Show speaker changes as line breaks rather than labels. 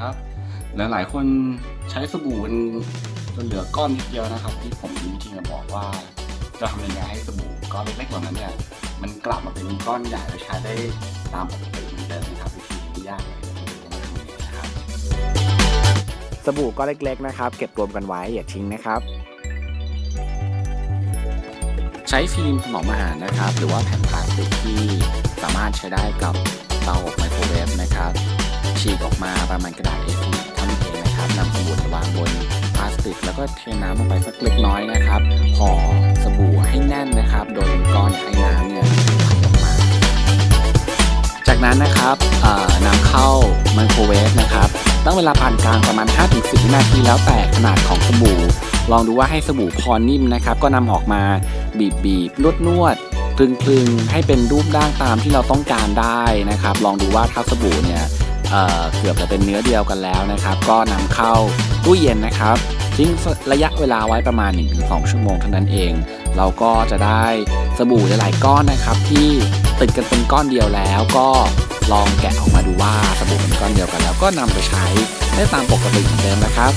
ครับ หลายๆ คนใช้สบู่กันจนเหลือก้อนนิดเดียวนะครับ ที่ผมมีวิธีมาบอกว่าจะทำยังไงให้สบู่ก้อนเล็กๆเหล่านั้นเนี่ยมันกลับมาเป็นก้อนใหญ่และใช้ได้ตามปกติเหมือนเดิมนะครับวิธีนี้ยากเลยนะครับ
สบู่ก้อนเล็ก ๆ นะครับ เก็บรวมกันไว้อย่าทิ้งนะครับ ใช้ฟิล์มถนอมอาหารนะครับ หรือว่าแผ่นพลาสติกที่สามารถใช้ได้กับเตาอบไมโครเวฟนะครับ ฉีกออกมาประมาณกระดาษ A4 เท่านเองนะครับนำสบู่วางบนพลาสติก แล้วก็เทน้ำลงไปสักเล็กน้อยนะครับห่อสบู่ให้แน่นนะครับ โดยก้อนให้น้ำเนี่ยไหลออกมา จากนั้นนะครับนำเข้าไมโครเวฟนะครับตั้งเวลาปานกลางประมาณ 5-10 วินาทีแล้วแต่ขนาดของสบู่ ลองดูว่าให้สบู่พอนิ่มนะครับ ก็นำออกมาบีบบีบนวดนวดคลึงคลึงให้เป็นรูปร่างตามที่เราต้องการได้นะครับ ลองดูว่าถ้าสบู่เนี่ย เเกือบจะเป็นเนื้อเดียวกันแล้วนะครับ ก็นำเข้าตู้เย็นนะครับทิ้งระยะเวลาไว้ประมาณ 1-2 ชั่วโมงเท่านั้นเอง เราก็จะได้สบู่หลายๆก้อนนะครับ ที่ติดกันเป็นก้อนเดียวแล้วก็ลองแกะออกมาดูว่าสบู่เป็นก้อนเดียวกันแล้วก็นำไปใช้ได้ตามปกติเหมือนเดิมนะครับ